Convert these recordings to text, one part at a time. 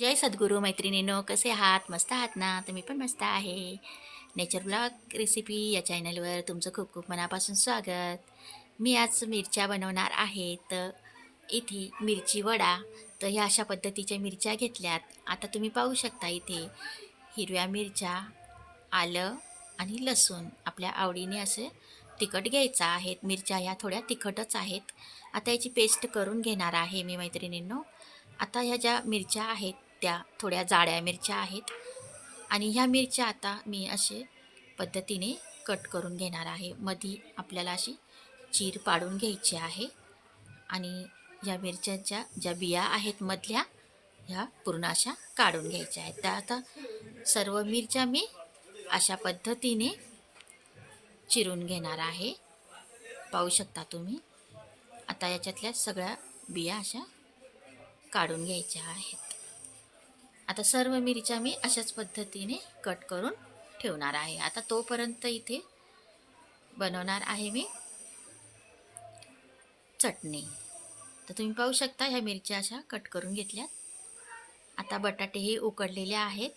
जय सद्गुरू मैत्रिणीनो कसे आहात? मस्त आहात ना? तुम्ही पण मस्त आहे. नेचर ब्लॉग रेसिपी या चॅनलवर तुमचं खूप खूप मनापासून स्वागत. मी आज मिरच्या बनवणार आहे तर इथे मिरची वडा तर ह्या अशा पद्धतीच्या मिरच्या घेतल्यात. आता तुम्ही पाहू शकता इथे हिरव्या मिरच्या आलं आणि लसूण. आपल्या आवडीने असे तिखट घ्यायचं आहेत. मिरच्या ह्या थोड्या तिखटच आहेत. आता याची पेस्ट करून घेणार आहे मी मैत्रिणींनो. आता ह्या ज्या मिरच्या आहेत त्या थोड्या जाड्या मिरच्या आहेत. आणि ह्या मिरच्या आता मी असे पद्धतीने कट करून घेणार आहे. मधी आपल्याला अशी चीर पाडून घ्यायची आहे. आणि या मिरच्याच्या ज्या बिया आहेत मधल्या ह्या पूर्ण अशा काढून घ्यायच्या आहेत. त्या आता सर्व मिरच्या मी अशा पद्धतीने चिरून घेणार आहे. पाहू शकता तुम्ही. आता याच्यातल्या सगळ्या बिया अशा काढून घ्यायच्या आहेत. आता सर्व मिरच्या मी अशाच पद्धतीने कट करून ठेवणार आहे. आता तोपर्यंत इथे बनवणार आहे मी चटणी. तर तुम्ही पाहू शकता ह्या मिरच्या अशा कट करून घेतल्यात. आता बटाटेही उकडलेले आहेत.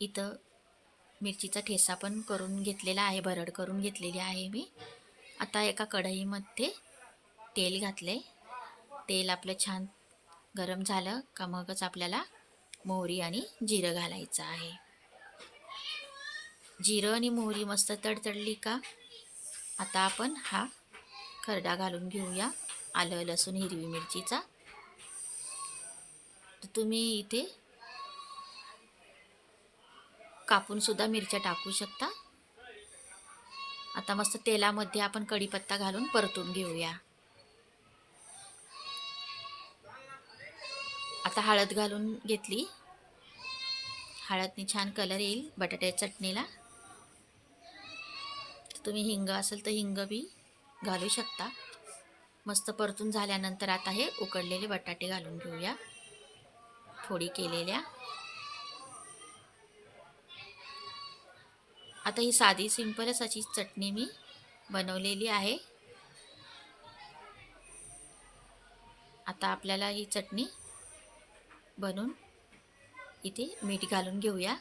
इथं मिरचीचा ठेसा पण करून घेतलेला आहे भरड करून घेतलेली आहे मी. आता एका कढईमध्ये तेल घातले तेल आपलं छान गरम झालं का मगच आपल्याला मोहरी आणि जिरं घालायचं आहे. जिरं आणि मोहरी मस्त तडतडली का? आता आपण हा खरडा घालून घेऊया आलं लसूण हिरवी मिरचीचा. तर तुम्ही इथे कापूनसुद्धा मिरच्या टाकू शकता. आता मस्त तेलामध्ये आपण कढीपत्ता घालून परतून घेऊया. आता हळद घालून घेतली. हळदनी छान कलर येईल बटाट्याच्या चटणीला. तुम्ही हिंग असेल तर हिंग बी घालू शकता. मस्त परतून झाल्यानंतर आता हे उकडलेले बटाटे घालून घेऊया. फोडी केलेल्या. आता ही साधी सिंपलच अशी चटणी मी बनवलेली आहे. आता आपल्याला ही चटणी बनवून इथे मीठ घालून घेऊया.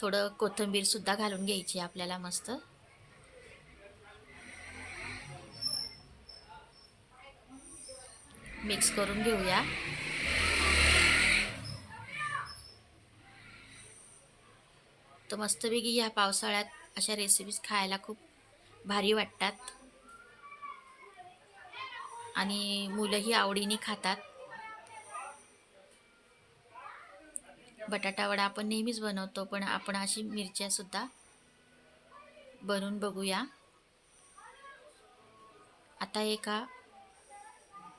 थोडं कोथिंबीरसुद्धा घालून घ्यायची आपल्याला मस्त. मिक्स करून घेऊया. तर मस्तपैकी ह्या पावसाळ्यात अशा रेसिपीज खायला खूप भारी वाटतात. आणि मुलंही आवडीने खातात. बटाटा वडा आपण नेहमीच बनवतो पण आपण अशी मिरच्यासुद्धा बनवून बघूया. आता एका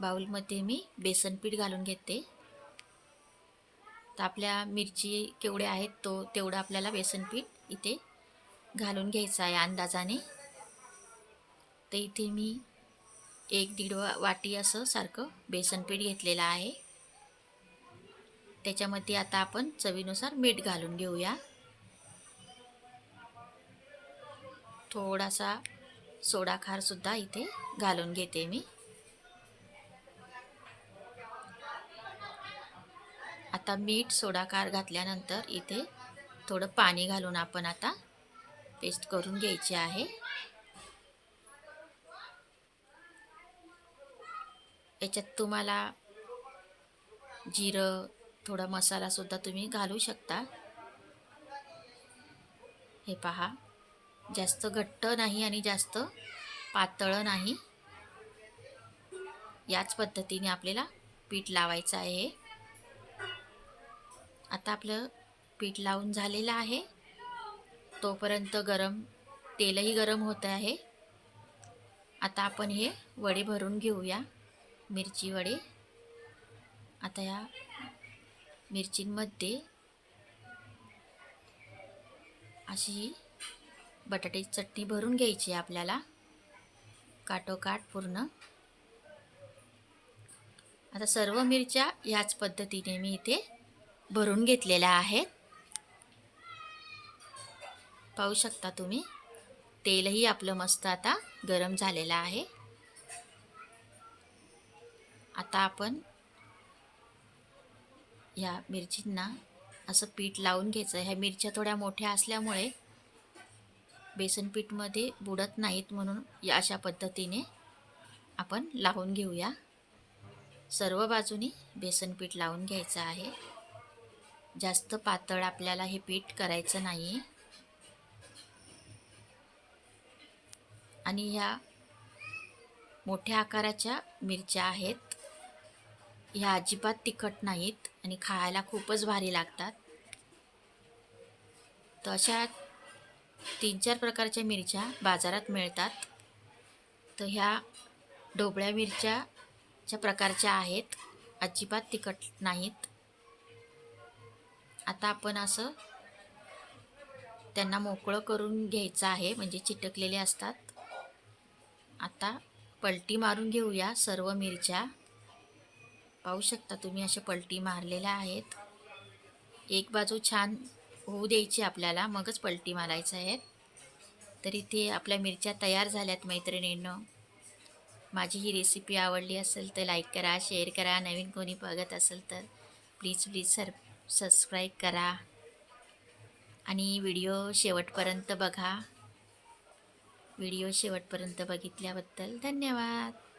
बाउलमध्ये मी बेसन पीठ घालून घेते. तर आपल्या मिरची केवढ्या आहेत तो तेवढं आपल्याला बेसन पीठ इथे घालून घ्यायचं आहे अंदाजाने. तर इथे मी एक दीड वाटी असं सारखं बेसन पीठ घेतलेलं आहे. त्याच्यामध्ये आता आपण चवीनुसार मीठ घालून घेऊया. थोडासा सोडा खारसुद्धा इथे घालून घेते मी. आता मीठ सोडा खार घातल्यानंतर इथे थोडं पाणी घालून आपण आता पेस्ट करून घ्यायची आहे. याच्यात तुम्हाला जिरं थोडा मसालासुद्धा तुम्ही घालू शकता. हे पहा. जास्त घट्ट नाही आणि जास्त पातळ नाही. याच पद्धतीने आपल्याला पीठ लावायचं आहे. आता आपलं पीठ लावून झालेलं आहे. तोपर्यंत गरम तेलही गरम होतं आहे. आता आपण हे वडे भरून घेऊया. मिरची वडे आता या मिरचींमध्ये अशी बटाट्याची चटणी भरून घ्यायची आपल्याला. काटोकाट पूर्ण. आता सर्व मिरच्या याच पद्धतीने मी इथे भरून घेतलेल्या आहेत. पाहू शकता तुम्ही. तेलही आपलं मस्त आता गरम झालेलं आहे. आता आपण ह्या मिरचींना असं पीठ लावून घ्यायचं. ह्या मिरच्या थोड्या मोठ्या असल्यामुळे बेसन पीठमध्ये बुडत नाहीत म्हणून या अशा पद्धतीने आपण लावून घेऊया. सर्व बाजूनी बेसन पीठ लावून घ्यायचं आहे. जास्त पातळ आपल्याला हे पीठ करायचं नाही आणि ह्या मोठ्या आकाराच्या मिरच्या आहेत. ह्या अजिबात तिखट नाहीत आणि खायला खूपच भारी लागतात. तर अशा तीन चार प्रकारच्या मिरच्या बाजारात मिळतात. तर ह्या ढोबळ्या मिरच्याच्या प्रकारच्या आहेत अजिबात तिखट नाहीत. आता आपण असं त्यांना मोकळं करून घ्यायचं आहे म्हणजे चिटकलेले असतात. आता पलटी मारून घेऊया सर्व मिरच्या. पाहू शकता तुम्ही अशा पलटी मारलेल्या आहेत. एक बाजू छान होऊ द्यायची आपल्याला मगच पलटी मारायचं आहे. तर इथे आपल्या मिरच्या तयार झाल्यात मैत्रिणींनो. माझी ही रेसिपी आवडली असेल तर लाईक करा शेअर करा. नवीन कोणी बघत असेल तर प्लीज प्लीज सर सबस्क्राईब करा. आणि व्हिडिओ शेवटपर्यंत बघा. व्हिडिओ शेवटपर्यंत बघितल्याबद्दल धन्यवाद.